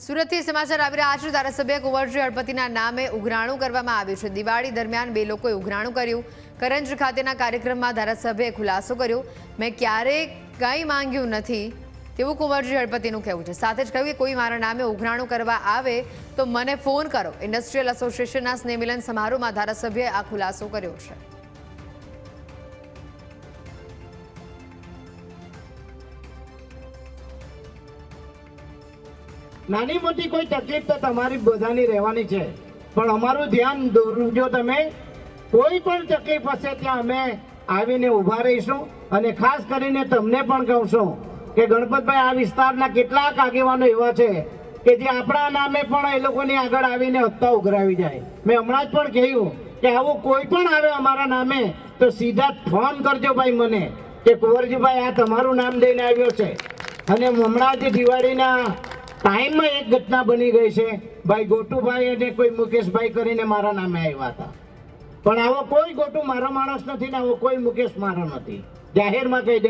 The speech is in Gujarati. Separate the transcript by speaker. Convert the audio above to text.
Speaker 1: સુરતથી સમાચાર આવી રહ્યા છે. ધારાસભ્ય કુંવરજી હળપતિના નામે ઉઘરાણું કરવામાં આવ્યું છે. દિવાળી દરમિયાન બે લોકોએ ઉઘરાણું કર્યું. કરંજ ખાતેના કાર્યક્રમમાં ધારાસભ્યએ ખુલાસો કર્યો. મેં ક્યારેય કંઈ માંગ્યું નથી તેવું કુંવરજી હળપતિનું કહેવું છે. સાથે જ કહ્યું કે કોઈ મારા નામે ઉઘરાણું કરવા આવે તો મને ફોન કરો. ઇન્ડસ્ટ્રીયલ એસોસિએશનના સ્નેહમિલન સમારોહમાં ધારાસભ્યએ આ ખુલાસો કર્યો છે.
Speaker 2: નાની મોટી કોઈ તકલીફ તો તમારી બધાની રહેવાની છે. પણ અમારું ધ્યાન દોરજો તમે કોઈ પણ તકલીફ હશે ત્યાં અમે આવીને ઊભા રહીશું. અને ખાસ કરીને તમને પણ કહું છું કે ગણપતભાઈ આ વિસ્તારના કેટલાક આગેવાનો એવા છે કે જે આપણા નામે પણ એ લોકોની આગળ આવીને હપ્તા ઉઘરાવી જાય. મેં હમણાં જ પણ કહ્યું કે આવું કોઈ પણ આવે અમારા નામે, તો સીધા ફોન કરજો ભાઈ મને કે કુંવરજીભાઈ આ તમારું નામ દઈને આવ્યો છે. અને હમણાં જ દિવાળીના ટાઈમમાં એક ઘટના બની ગઈ છે. ભાઈ ગોટુભાઈ અને કોઈ મુકેશભાઈ કરીને મારા નામે આવ્યા હતા. પણ આવો કોઈ ગોટુ મારો માણસ નથી ને આવો કોઈ મુકેશ મારો નથી. જાહેરમાં કહી દઉં